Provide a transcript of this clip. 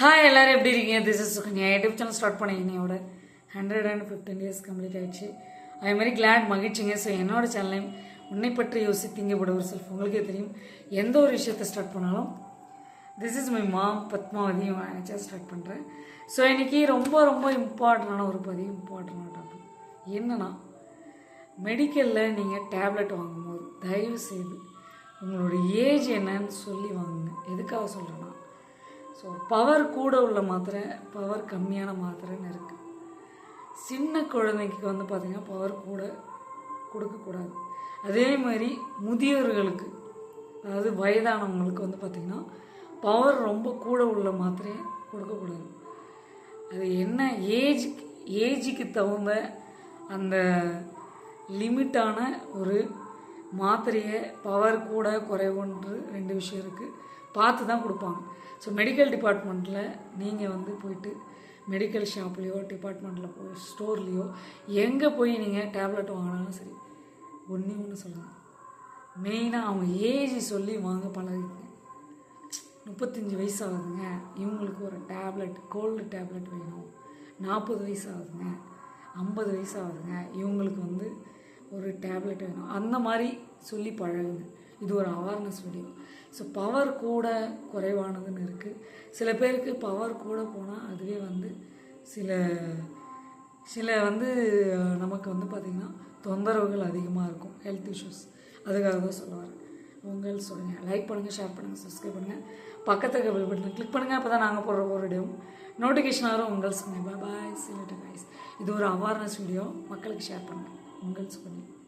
Hi எல்லோரும் எப்படி இருக்கீங்க? This is Sukanya YouTube channel start பண்ணேன் என்னையோட hundred and fifteen years complete ஆயிடுச்சு. அதே மாதிரி கிளாட் மகிழ்ச்சிங்க. ஸோ என்னோட சேனலையும் உன்னை பற்றி யோசித்தீங்க பட ஒரு செல்ஃப் உங்களுக்கே தெரியும். எந்த ஒரு விஷயத்தை ஸ்டார்ட் பண்ணாலும் திஸ் இஸ் மை மாம் பத்மாவதியும் நினச்சா ஸ்டார்ட் பண்ணுறேன் ஸோ இன்றைக்கி ரொம்ப ரொம்ப இம்பார்ட்டண்டான ஒரு பதிவு இம்பார்ட்டண்டான டாபிக் என்னென்னா மெடிக்கலில் நீங்கள் டேப்லெட் வாங்கும்போது தயவு செய்து உங்களோட ஏஜ் என்னன்னு சொல்லி வாங்குங்க. எதுக்காக சொல்கிறேன் ஸோ பவர் கூட உள்ள மாத்திரை பவர் கம்மியான மாத்திரைன்னு இருக்குது சின்ன குழந்தைக்கு வந்து பார்த்திங்கன்னா பவர் கூட கொடுக்கக்கூடாது அதே மாதிரி முதியோர்களுக்கு அதாவது வயதானவங்களுக்கு வந்து பார்த்திங்கன்னா பவர் ரொம்ப கூட உள்ள மாத்திரையை கொடுக்கக்கூடாது அது என்ன ஏஜ் ஏஜுக்கு தகுந்த அந்த லிமிட்டான ஒரு மாத்திரையை பவர் கூட குறைவுன்று ரெண்டு விஷயம் இருக்குது பார்த்து தான் கொடுப்பாங்க. ஸோ மெடிக்கல் டிபார்ட்மெண்ட்டில் நீங்கள் வந்து போயிட்டு மெடிக்கல் ஷாப்லேயோ டிபார்ட்மெண்ட்டில் போய் ஸ்டோர்லேயோ எங்கே போய் நீங்கள் டேப்லெட் வாங்கினாலும் சரி ஒன்றே ஒன்று சொல்லலாம். மெயினாக அவங்க ஏஜ் சொல்லி வாங்க பழகிங்க. முப்பத்தஞ்சு வயசு ஆகுதுங்க. இவங்களுக்கு ஒரு டேப்லெட் கோல்டு டேப்லெட் வேணும். நாற்பது வயசு ஆகுதுங்க. ஐம்பது வயசு ஆகுதுங்க. இவங்களுக்கு வந்து ஒரு டேப்லெட் வேணும். அந்த மாதிரி சொல்லி பழகுங்க. இது ஒரு அவேர்னஸ் வீடியோ ஸோ பவர் கூட குறைவானதுன்னு இருக்குது சில பேருக்கு பவர் கூட போனால் அதுவே வந்து சில சில வந்து நமக்கு வந்து பார்த்திங்கன்னா தொந்தரவுகள் அதிகமாக இருக்கும். ஹெல்த் இஷ்யூஸ் அதுக்காக தான் சொல்ல வரேன் உங்கள் சொல்லுங்கள் லைக் பண்ணுங்கள் ஷேர் பண்ணுங்கள் சப்ஸ்கிரைப் பண்ணுங்கள் பக்கத்துக்கு பெல் பட்டனை கிளிக் பண்ணுங்கள் அப்போ தான் நாங்கள் போடுற ஒரு வீடியோ நோட்டிஃபிகேஷன் வரும். உங்கள் சொல்லுங்கள் பாய் சிலிட்டு கைஸ் இது ஒரு அவேர்னஸ் வீடியோ மக்களுக்கு ஷேர் பண்ணுங்கள் உங்கள் சுகன்யா